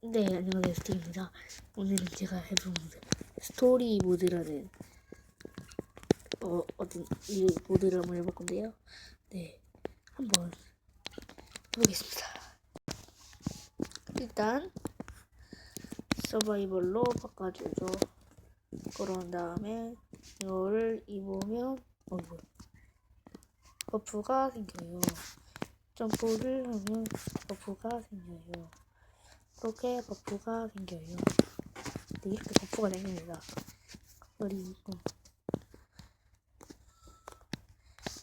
네, 안녕하세요. 스티입니다. 오늘은 제가 모드, 스토리 모드라는, 어, 어떤, 이 모드를 한번 해볼 건데요. 네, 한번 해보겠습니다. 일단, 서바이벌로 바꿔주죠. 그런 다음에, 이거를 입으면, 어, 뭐야. 버프가 생겨요. 점프를 하면 버프가 생겨요. 이렇게 버프가 생겨요. 네, 이렇게 버프가 생깁니다. 그리고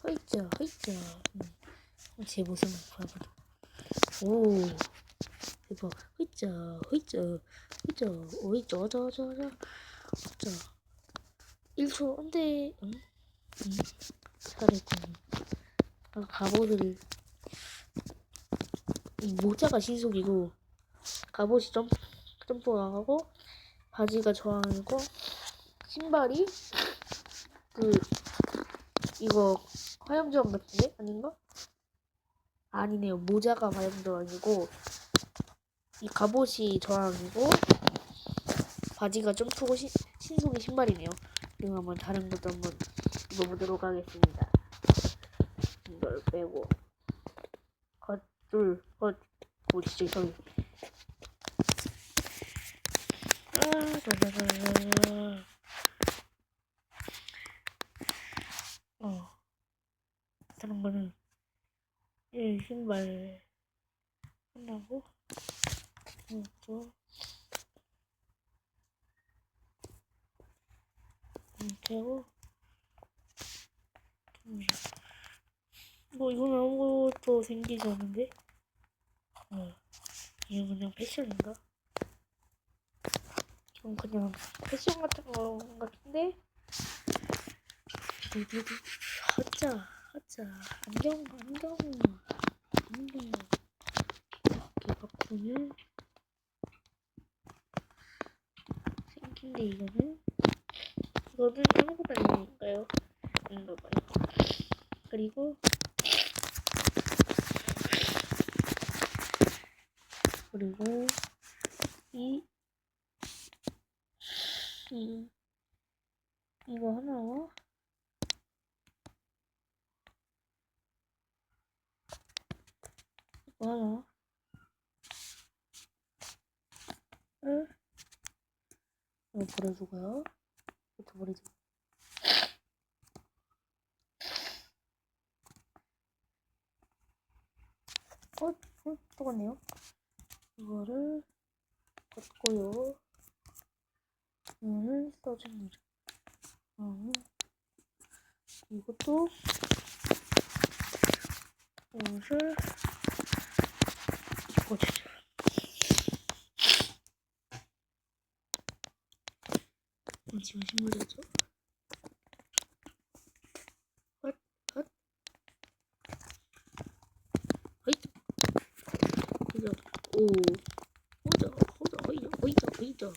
허이죠, 허이죠. 음, 제 모습을 보여보자. 오, 대박. 허이죠, 허이죠, 허이죠, 오이죠, 저, 저, 저, 저. 1초, 안 돼. 응? 응? 잘했군. 아, 갑옷을. 이 모자가 신속이고, 갑옷이 점프, 점프하고 바지가 저항이고 신발이 그 이거 화염저항 같은데? 아닌가? 아니네요. 모자가 화염저항이고 이 갑옷이 저항이고 바지가 점프고 시, 신속이 신발이네요. 그럼 한번 다른 것도 한번 입어보도록 하겠습니다. 이걸 빼고 겉둘 겉 오, 진짜 이상해. 어. 다른 거는 이 신발 끝나고? 이것도. 이렇게고 뭐 이건 아무것도 생기지 않는데? 어 이건 그냥 패션인가? 좀 그냥 패션 같은 거 같은데? 두두두 하자 하자. 안경 안경. 안경. 이렇게 바꾸면 생긴데 이거는? 이거는 아무것도 아니니까요 이거 봐요. 그리고 그리고 이 이, 이거 하나 이거 하나 을 이거 버려주고요 이것도 버리죠 어? 어? 똑같네요 이거를 걷고요 오늘 써줍니다. 어, 이것도 옷을 입어주죠. 어, 지금 신발이죠? 헛, 헛. 허잇. 그죠? 오. 호자, 호자, 허이자, 허이자, 허이자.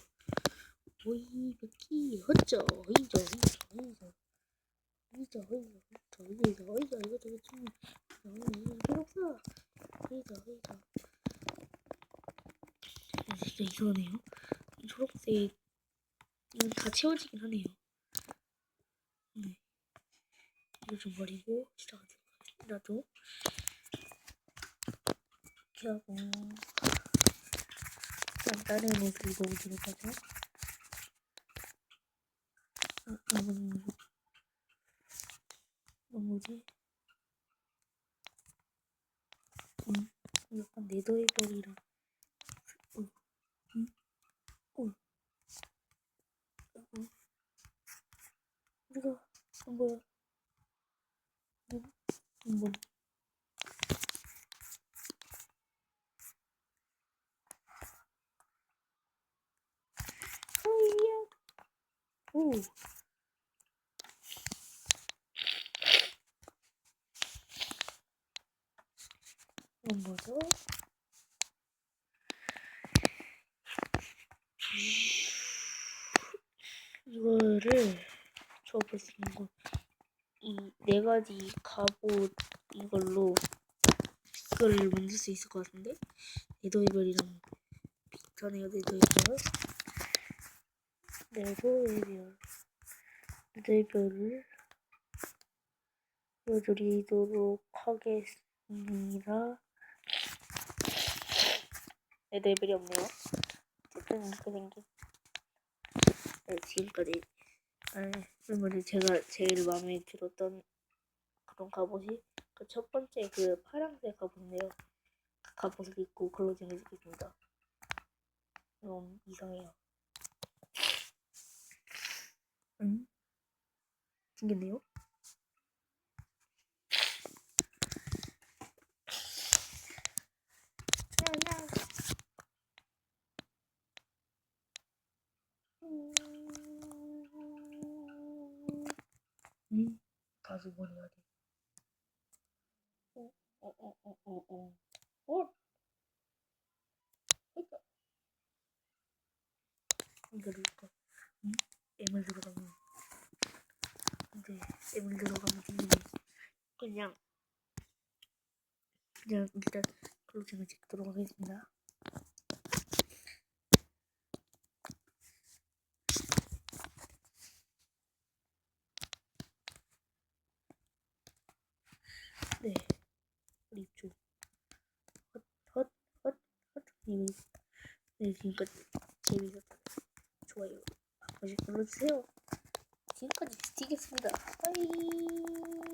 오이 뺏기 허쩌 허이저 허이저 허이저 허이저 허이저 허이저 허이저 이거 되게 좀 필요 없어 허이저 허이저 진짜 이상하네요. 이 초록색. 이건 다 채워지긴 하네요. 네. 이거 좀 버리고 시작하도록 나도 이렇게 하고. 일단 다른 옷을 입어보도록 하죠 아, 이건 뭐지? 이건 뭐지? 응? 약간 네더의 벽이라. 어, 응? 어. 어. 우리가. 응? 안 보여. 허이야. 오. 이건 뭐죠? 이거를 줘볼 수 있는 건이네 가지 갑옷 이걸로 이걸 만들 수 있을 것 같은데 네더이블이랑 전해드리고 있고요. 네더웨이별 네더웨이별을 보여드리도록 하겠습니다. 네더웨이별이 없네요. 어쨌든 이렇게 생긴 네, 지금까지 아, 그러면 제가 제일 마음에 들었던 그런 갑옷이 그 첫 번째 그 파란색 갑옷인데요. 그 갑옷을 입고 클로징을 입겠습니다. 너무 이상해요. 응? 생겼네요? 응? 가수 머리야 돼. 어, 어, 어, 어, 어, 어. 어? 그러니까. 이거 이거. 응? M을 들어가면. 근데 M을 들어가면 생기는 그냥 그냥 일단 클로징을 찍도록 하겠습니다. 네. 우리 쪽. 헛, 헛, 헛, 헛. 네, 네, 재미있었다. 좋아요. 한 번씩 눌러주세요. 지금까지 스티겠습니다. 빠이.